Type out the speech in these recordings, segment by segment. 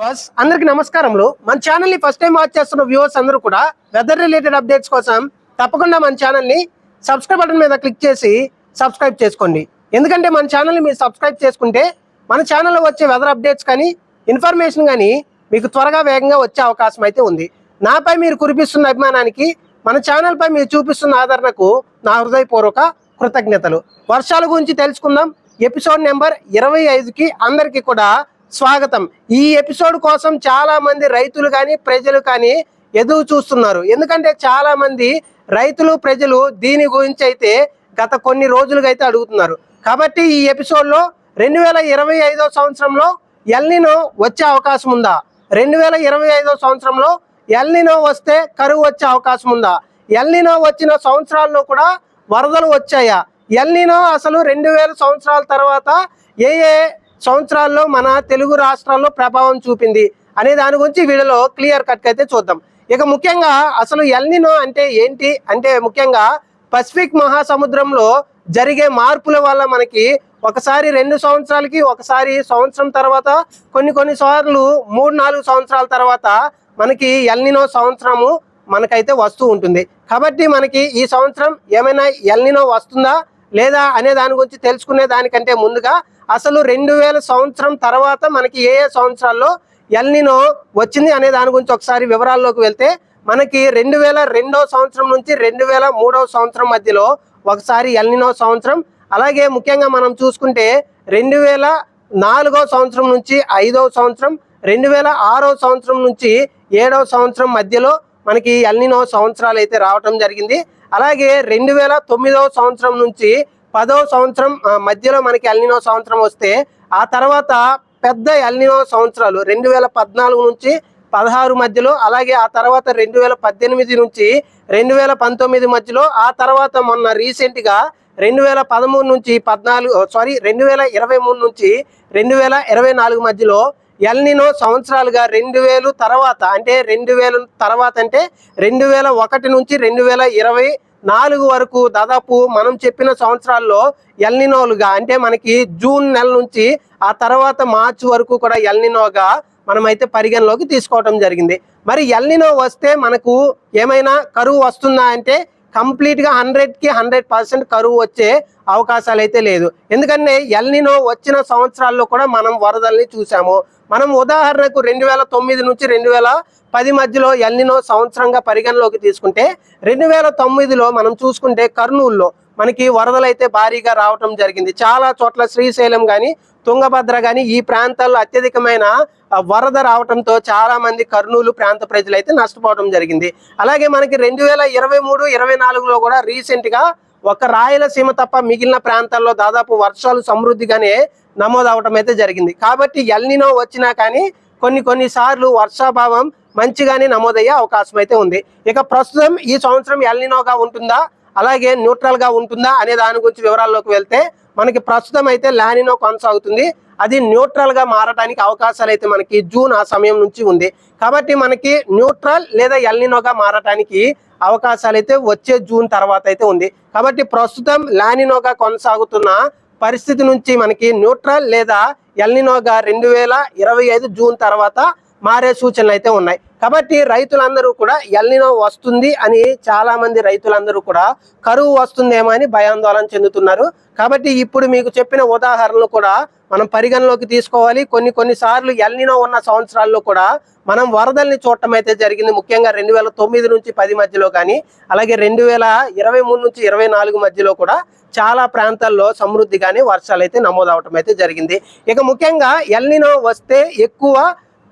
Boss అందరికి నమస్కారములు. మన ఛానల్ని ఫస్ట్ టైం వాచ్ చేస్తున్న వ్యూవర్స్ అందరూ కూడా వెదర్ రిలేటెడ్ అప్డేట్స్ కోసం తప్పకుండా మన ఛానల్ని సబ్స్క్రైబ్ బటన్ మీద క్లిక్ చేసి సబ్స్క్రైబ్ చేసుకోండి. ఎందుకంటే మన ఛానల్ని మీరు సబ్స్క్రైబ్ చేసుకుంటే మన ఛానల్లో వచ్చే వెదర్ అప్డేట్స్ కానీ ఇన్ఫర్మేషన్ కానీ మీకు త్వరగా వేగంగా వచ్చే అవకాశం అయితే ఉంది. నాపై మీరు కురిపిస్తున్న అభిమానానికి మన ఛానల్పై మీరు చూపిస్తున్న ఆదరణకు నా హృదయపూర్వక కృతజ్ఞతలు. వర్షాల గురించి తెలుసుకుందాం. ఎపిసోడ్ నెంబర్ ఇరవై ఐదుకి అందరికీ కూడా స్వాగతం. ఈ ఎపిసోడ్ కోసం చాలా మంది రైతులు కానీ ప్రజలు కానీ ఎదురు చూస్తున్నారు. ఎందుకంటే చాలా మంది రైతులు ప్రజలు దీని గురించి అయితే గత కొన్ని రోజులుగా అయితే అడుగుతున్నారు. కాబట్టి ఈ ఎపిసోడ్లో రెండు వేల ఇరవై ఐదో సంవత్సరంలో ఎల్నినో వచ్చే అవకాశం ఉందా? రెండు వేల ఇరవై ఐదో సంవత్సరంలో ఎల్నినో వస్తే కరువు వచ్చే అవకాశం ఉందా? ఎల్నినో వచ్చిన సంవత్సరాల్లో కూడా వరదలు వచ్చాయా? ఎల్నినో అసలు రెండు వేల సంవత్సరాల తర్వాత ఏ ఏ సంవత్సరాల్లో మన తెలుగు రాష్ట్రాల్లో ప్రభావం చూపింది అనే దాని గురించి వీడియోలో క్లియర్ కట్ అయితే చూద్దాం. ఇక ముఖ్యంగా అసలు ఎల్నినో అంటే ఏంటి? అంటే ముఖ్యంగా పసిఫిక్ మహాసముద్రంలో జరిగే మార్పుల వల్ల మనకి ఒకసారి రెండు సంవత్సరాలకి ఒకసారి సంవత్సరం తర్వాత కొన్ని కొన్ని సార్లు మూడు నాలుగు సంవత్సరాల తర్వాత మనకి ఎల్నినో సంవత్సరము మనకైతే వస్తూ ఉంటుంది. కాబట్టి మనకి ఈ సంవత్సరం ఏమైనా ఎల్నినో వస్తుందా లేదా అనే దాని గురించి తెలుసుకునే దానికంటే ముందుగా అసలు రెండు వేల సంవత్సరం తర్వాత మనకి ఏ ఏ సంవత్సరాల్లో ఎల్నినో వచ్చింది అనే దాని గురించి ఒకసారి వివరాల్లోకి వెళ్తే మనకి రెండు వేల రెండో సంవత్సరం నుంచి రెండు వేల మూడవ సంవత్సరం మధ్యలో ఒకసారి ఎల్నినో సంవత్సరం. అలాగే ముఖ్యంగా మనం చూసుకుంటే రెండు వేల నాలుగో సంవత్సరం నుంచి ఐదవ సంవత్సరం రెండు వేల ఆరో సంవత్సరం నుంచి ఏడవ సంవత్సరం మధ్యలో మనకి ఎల్నినో సంవత్సరాలు అయితే రావటం జరిగింది. అలాగే రెండు వేల తొమ్మిదవ సంవత్సరం నుంచి పదో సంవత్సరం మధ్యలో మనకి ఎల్నినో సంవత్సరం వస్తే ఆ తర్వాత పెద్ద ఎల్నినో సంవత్సరాలు రెండు వేల పద్నాలుగు నుంచి పదహారు మధ్యలో అలాగే ఆ తర్వాత రెండు వేల పద్దెనిమిది నుంచి రెండు వేల పంతొమ్మిది మధ్యలో ఆ తర్వాత మొన్న రీసెంట్గా రెండు వేల పదమూడు నుంచి పద్నాలుగు సారీ రెండు వేల ఇరవై మూడు నుంచి రెండు వేల ఇరవై నాలుగు మధ్యలో ఎల్నినో సంవత్సరాలుగా రెండు వేలు తర్వాత అంటే రెండు వేల తర్వాత అంటే రెండు వేల ఒకటి నుంచి రెండు వేల ఇరవై నాలుగు వరకు దాదాపు మనం చెప్పిన సంవత్సరాల్లో ఎల్నినోలుగా అంటే మనకి జూన్ నెల నుంచి ఆ తర్వాత మార్చి వరకు కూడా ఎల్నినోగా మనమైతే పరిగణలోకి తీసుకోవటం జరిగింది. మరి ఎల్నినో వస్తే మనకు ఏమైనా కరువు వస్తుందా అంటే కంప్లీట్గా హండ్రెడ్కి హండ్రెడ్ హండ్రెడ్ పర్సెంట్ కరువు వచ్చే అవకాశాలు అయితే లేదు. ఎందుకంటే ఎల్నినో వచ్చిన సంవత్సరాల్లో కూడా మనం వరదల్ని చూసాము మనం ఉదాహరణకు రెండు వేల తొమ్మిది నుంచి రెండు వేల పది మధ్యలో ఎల్నినో సంవత్సరంగా పరిగణలోకి తీసుకుంటే రెండు వేల తొమ్మిదిలో మనం చూసుకుంటే కర్నూలులో మనకి వరదలు అయితే భారీగా రావటం జరిగింది. చాలా చోట్ల శ్రీశైలం కానీ తుంగభద్ర కానీ ఈ ప్రాంతాల్లో అత్యధికమైన వరద రావటంతో చాలా మంది కర్నూలు ప్రాంత ప్రజలు అయితే నష్టపోవడం జరిగింది. అలాగే మనకి రెండు వేల ఇరవై మూడు ఇరవై నాలుగులో కూడా రీసెంట్గా ఒక రాయలసీమ తప్ప మిగిలిన ప్రాంతాల్లో దాదాపు వర్షాలు సమృద్ధిగానే నమోదు అవటం అయితే జరిగింది. కాబట్టి ఎల్నినో వచ్చినా కానీ కొన్ని కొన్నిసార్లు వర్షాభావం మంచిగానే నమోదయ్యే అవకాశం అయితే ఉంది. ఇక ప్రస్తుతం ఈ సంవత్సరం ఎల్నినోగా ఉంటుందా? అలాగే న్యూట్రల్గా ఉంటుందా అనే దాని గురించి వివరాల్లోకి వెళ్తే మనకి ప్రస్తుతం అయితే లానినో కొనసాగుతుంది. అది న్యూట్రల్గా మారడానికి అవకాశాలు అయితే మనకి జూన్ ఆ సమయం నుంచి ఉంది. కాబట్టి మనకి న్యూట్రల్ లేదా ఎల్నినోగా మారటానికి అవకాశాలు అయితే వచ్చే జూన్ తర్వాత అయితే ఉంది. కాబట్టి ప్రస్తుతం లానినోగా కొనసాగుతున్న పరిస్థితి నుంచి మనకి న్యూట్రల్ లేదా ఎల్నినోగా రెండు వేల ఇరవై ఐదు జూన్ తర్వాత మారే సూచనలు అయితే ఉన్నాయి. కాబట్టి రైతులందరూ కూడా ఎల్నినో వస్తుంది అని చాలా మంది రైతులందరూ కూడా కరువు వస్తుందేమో అని భయాందోళన చెందుతున్నారు. కాబట్టి ఇప్పుడు మీకు చెప్పిన ఉదాహరణలు కూడా మనం పరిగణలోకి తీసుకోవాలి. కొన్ని కొన్నిసార్లు ఎల్లినో ఎల్నినో ఉన్న సంవత్సరాల్లో కూడా మనం వరదల్ని చూడటం అయితే జరిగింది. ముఖ్యంగా రెండు వేల తొమ్మిది నుంచి పది మధ్యలో కానీ అలాగే రెండు వేల ఇరవై మూడు నుంచి ఇరవై నాలుగు మధ్యలో కూడా చాలా ప్రాంతాల్లో సమృద్ధిగానే వర్షాలు అయితే నమోదవటం అయితే జరిగింది. ఇక ముఖ్యంగా ఎల్నినో వస్తే ఎక్కువ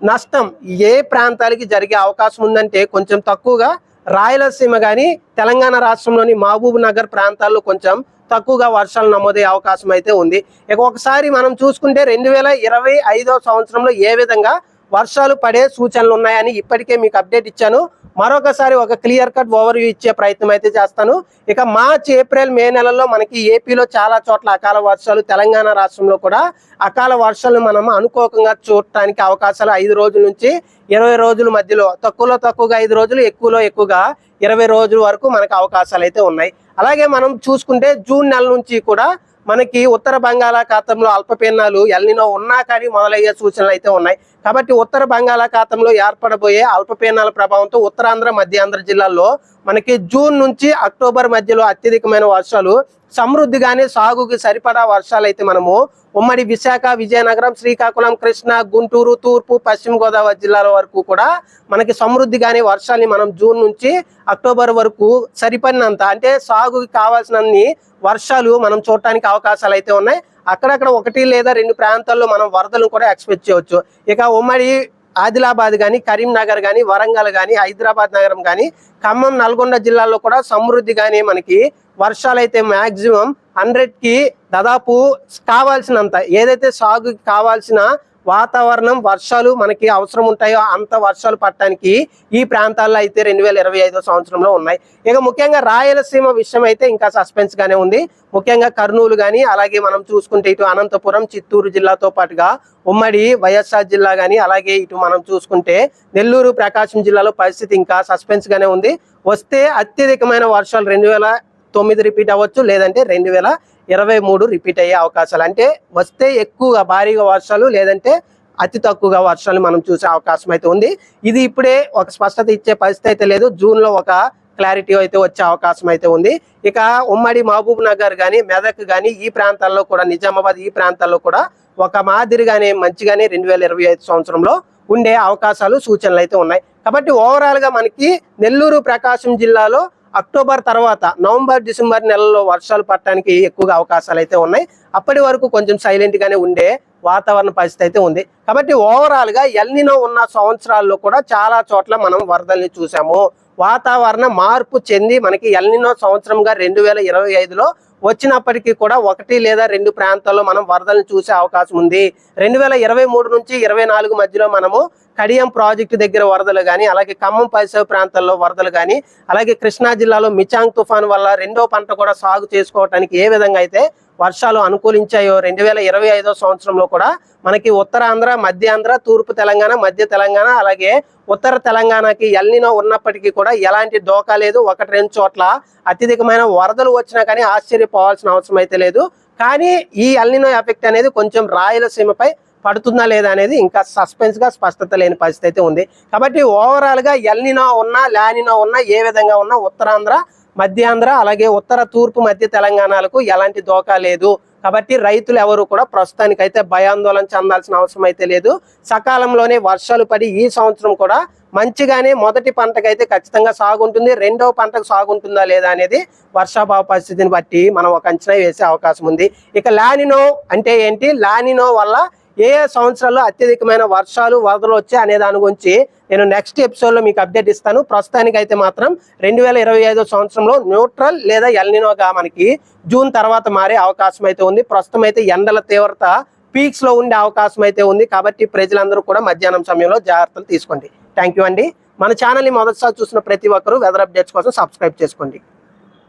నష్టం ఏ ప్రాంతాలకి జరిగే అవకాశం ఉందంటే కొంచెం తక్కువగా రాయలసీమ కానీ తెలంగాణ రాష్ట్రంలోని మహబూబ్ నగర్ ప్రాంతాల్లో కొంచెం తక్కువగా వర్షాలు నమోదయ్యే అవకాశం అయితే ఉంది. ఇక ఒకసారి మనం చూసుకుంటే రెండు వేల ఇరవై ఐదో సంవత్సరంలో ఏ విధంగా వర్షాలు పడే సూచనలు ఉన్నాయని ఇప్పటికే మీకు అప్డేట్ ఇచ్చాను. మరొకసారి ఒక క్లియర్ కట్ ఓవర్ ఇచ్చే ప్రయత్నం అయితే చేస్తాను. ఇక మార్చ్ ఏప్రిల్ మే నెలలో మనకి ఏపీలో చాలా చోట్ల అకాల వర్షాలు తెలంగాణ రాష్ట్రంలో కూడా అకాల వర్షాలు మనం అనుకోకంగా చూడటానికి అవకాశాలు ఐదు రోజుల నుంచి ఇరవై రోజుల మధ్యలో తక్కువలో తక్కువగా ఐదు రోజులు ఎక్కువలో ఎక్కువగా ఇరవై రోజుల వరకు మనకు అవకాశాలు అయితే ఉన్నాయి. అలాగే మనం చూసుకుంటే జూన్ నెల నుంచి కూడా మనకి ఉత్తర బంగాళాఖాతంలో అల్పపీడనాలు ఎల్నినో ఉన్నా కానీ మొదలయ్యే సూచనలు అయితే ఉన్నాయి. కాబట్టి ఉత్తర బంగాళాఖాతంలో ఏర్పడబోయే అల్పపీడనాల ప్రభావంతో ఉత్తరాంధ్ర మధ్యాంధ్ర జిల్లాల్లో మనకి జూన్ నుంచి అక్టోబర్ మధ్యలో అత్యధికమైన వర్షాలు సమృద్ధిగానే సాగుకి సరిపడా వర్షాలు అయితే మనము ఉమ్మడి విశాఖ విజయనగరం శ్రీకాకుళం కృష్ణ గుంటూరు తూర్పు పశ్చిమ గోదావరి జిల్లాల వరకు కూడా మనకి సమృద్ధిగానే వర్షాన్ని మనం జూన్ నుంచి అక్టోబర్ వరకు సరిపడినంత అంటే సాగుకి కావాల్సినన్ని వర్షాలు మనం చూడటానికి అవకాశాలు అయితే ఉన్నాయి. అక్కడక్కడ ఒకటి లేదా రెండు ప్రాంతాల్లో మనం వరదలు కూడా ఎక్స్పెక్ట్ చేయవచ్చు. ఇక ఉమ్మడి ఆదిలాబాద్ కానీ కరీంనగర్ కానీ వరంగల్ కానీ హైదరాబాద్ నగరం కానీ ఖమ్మం నల్గొండ జిల్లాలో కూడా సమృద్ధిగానే మనకి వర్షాలు అయితే మాక్సిమం హండ్రెడ్కి దాదాపు కావాల్సినంత ఏదైతే సాగుకి కావాల్సిన వాతావరణం వర్షాలు మనకి అవసరం ఉంటాయో అంత వర్షాలు పట్టడానికి ఈ ప్రాంతాల్లో అయితే రెండు వేల ఇరవై ఐదో సంవత్సరంలో ఉన్నాయి. ఇక ముఖ్యంగా రాయలసీమ విషయం అయితే ఇంకా సస్పెన్స్ గానే ఉంది. ముఖ్యంగా కర్నూలు కానీ అలాగే మనం చూసుకుంటే ఇటు అనంతపురం చిత్తూరు జిల్లాతో పాటుగా ఉమ్మడి వైఎస్ఆర్ జిల్లా కానీ అలాగే ఇటు మనం చూసుకుంటే నెల్లూరు ప్రకాశం జిల్లాలో పరిస్థితి ఇంకా సస్పెన్స్ గానే ఉంది. వస్తే అత్యధికమైన వర్షాలు రెండు వేల తొమ్మిది రిపీట్ అవ్వచ్చు లేదంటే రెండు వేల ఇరవై మూడు రిపీట్ అయ్యే అవకాశాలు. అంటే వస్తే ఎక్కువగా భారీగా వర్షాలు లేదంటే అతి తక్కువగా వర్షాలు మనం చూసే అవకాశం అయితే ఉంది. ఇది ఇప్పుడే ఒక స్పష్టత ఇచ్చే పరిస్థితి అయితే లేదు. జూన్లో ఒక క్లారిటీ అయితే వచ్చే అవకాశం అయితే ఉంది. ఇక ఉమ్మడి మహబూబ్ నగర్ కానీ మెదక్ కానీ ఈ ప్రాంతాల్లో కూడా నిజామాబాద్ ఈ ప్రాంతాల్లో కూడా ఒక మాదిరిగానే మంచిగానే రెండు వేల ఇరవై ఐదు సంవత్సరంలో ఉండే అవకాశాలు సూచనలు అయితే ఉన్నాయి. కాబట్టి ఓవరాల్గా మనకి నెల్లూరు ప్రకాశం జిల్లాలో అక్టోబర్ తర్వాత నవంబర్ డిసెంబర్ నెలలో వర్షాలు పడటానికి ఎక్కువగా అవకాశాలు అయితే ఉన్నాయి. అప్పటి వరకు కొంచెం సైలెంట్గానే ఉండే వాతావరణ పరిస్థితి అయితే ఉంది. కాబట్టి ఓవరాల్గా ఎల్నినో ఉన్న సంవత్సరాల్లో కూడా చాలా చోట్ల మనం వరదల్ని చూసాము. వాతావరణ మార్పు చెంది మనకి ఎల్నినో సంవత్సరంగా రెండు వేల ఇరవై ఐదులో వచ్చినప్పటికీ కూడా ఒకటి లేదా రెండు ప్రాంతాల్లో మనం వరదలను చూసే అవకాశం ఉంది. రెండు వేల ఇరవై మూడు నుంచి ఇరవై నాలుగు మధ్యలో మనము కడియం ప్రాజెక్టు దగ్గర వరదలు కానీ అలాగే ఖమ్మం పరిసర ప్రాంతాల్లో వరదలు కానీ అలాగే కృష్ణా జిల్లాలో మిచాంగ్ తుఫాన్ వల్ల రెండో పంట కూడా సాగు చేసుకోవడానికి ఏ విధంగా అయితే వర్షాలు అనుకూలించాయో రెండు వేల ఇరవై ఐదో సంవత్సరంలో కూడా మనకి ఉత్తరాంధ్ర మధ్యాంధ్ర తూర్పు తెలంగాణ మధ్య తెలంగాణ అలాగే ఉత్తర తెలంగాణకి ఎల్నినో ఉన్నప్పటికీ కూడా ఎలాంటి డోకా లేదు. ఒకటి రెండు చోట్ల అత్యధికమైన వరదలు వచ్చినా కానీ ఆశ్చర్యపోవాల్సిన అవసరం అయితే లేదు. కానీ ఈ ఎల్నినో ఎఫెక్ట్ అనేది కొంచెం రాయలసీమపై పడుతుందా లేదా అనేది ఇంకా సస్పెన్స్గా స్పష్టత లేని పరిస్థితి అయితే ఉంది. కాబట్టి ఓవరాల్గా ఎల్నినా ఎల్నినో ఉన్నా లానినో ఉన్నా ఏ విధంగా ఉన్నా ఉత్తరాంధ్ర మధ్యాంధ్ర అలాగే ఉత్తర తూర్పు మధ్య తెలంగాణలకు ఎలాంటి దోకా లేదు. కాబట్టి రైతులు ఎవరు కూడా ప్రస్తుతానికైతే భయాందోళన చెందాల్సిన అవసరం అయితే లేదు. సకాలంలోనే వర్షాలు పడి ఈ సంవత్సరం కూడా మంచిగానే మొదటి పంటకైతే ఖచ్చితంగా సాగుంటుంది. రెండవ పంటకు సాగుంటుందా లేదా అనేది వర్షాభావ పరిస్థితిని బట్టి మనం ఒక అంచనా వేసే అవకాశం ఉంది. ఇక లానినో అంటే ఏంటి? లానినో వల్ల ఏ ఏ సంవత్సరాల్లో అత్యధికమైన వర్షాలు వరదలు వచ్చాయి అనే దాని గురించి నేను నెక్స్ట్ ఎపిసోడ్లో మీకు అప్డేట్ ఇస్తాను. ప్రస్తుతానికి అయితే మాత్రం రెండు వేల ఇరవై ఐదో సంవత్సరంలో న్యూట్రల్ లేదా ఎల్నినోగా మనకి జూన్ తర్వాత మారే అవకాశం అయితే ఉంది. ప్రస్తుతం అయితే ఎండల తీవ్రత పీక్స్లో ఉండే అవకాశం అయితే ఉంది. కాబట్టి ప్రజలందరూ కూడా మధ్యాహ్నం సమయంలో జాగ్రత్తలు తీసుకోండి. థ్యాంక్ యూ అండి. మన ఛానల్ని మొదటిసారి చూసిన ప్రతి ఒక్కరూ వెదర్ అప్డేట్స్ కోసం సబ్స్క్రైబ్ చేసుకోండి.